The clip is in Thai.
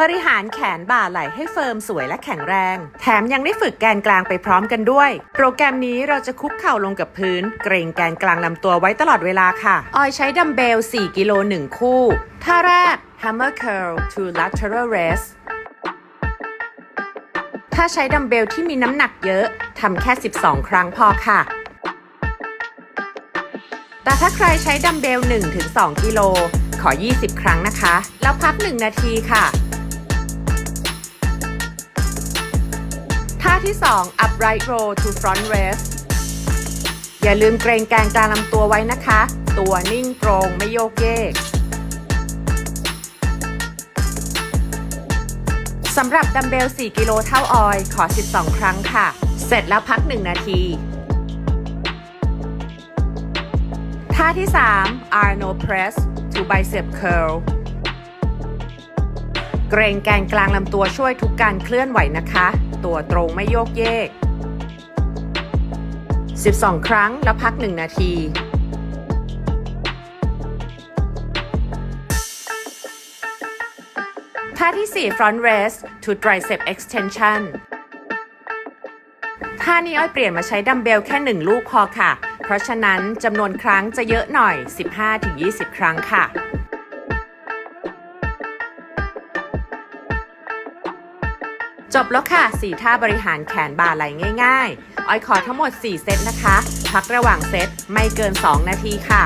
บริหารแขนบ่าไหล่ให้เฟิร์มสวยและแข็งแรง แถมยังได้ฝึกแกนกลางไปพร้อมกันด้วย โปรแกรมนี้เราจะคุกเข่าลงกับพื้น เกรงแกนกลางลำตัวไว้ตลอดเวลาค่ะ ออยใช้ดัมเบล 4 กิโล 1 คู่ท่าแรก hammer curl to lateral raise ถ้าใช้ดัมเบลที่มีน้ำหนักเยอะทำแค่ 12 ครั้งพอค่ะ แต่ถ้าใครใช้ดัมเบล 1-2 กิโลขอ 20 ครั้งนะคะ แล้วพัก 1 นาทีค่ะ ท่าที่ 2 upright row to front raise อย่าลืมเกรงแกนกลางลำตัวไว้นะคะ ตัวนิ่งตรงไม่โยกเยกสำหรับดัมเบล 4 กิโลเท่าออย ขอ 12 ครั้งค่ะ เสร็จแล้วพัก 1 นาที ท่าที่ 3 Arnold Press to Bicep Curl เกรงแกนกลางลำตัวช่วยทุกการเคลื่อนไหวนะคะ ตัวตรงไม่โยกเยก 12 ครั้งแล้วพัก 1 นาที ท่าที่ 4 front raise to tricep extension ท่านี้อ้อยเปลี่ยนมาใช้ดัมเบลแค่ 1 ลูกพอค่ะ เพราะฉะนั้นจำนวนครั้งจะเยอะหน่อย 15-20 ครั้งค่ะ จบแล้วค่ะ 4 ท่าบริหารแขนบ่าไหล่ง่ายๆอ้อยขอทั้งหมด 4 เซตนะคะ พักระหว่างเซตไม่เกิน 2 นาทีค่ะ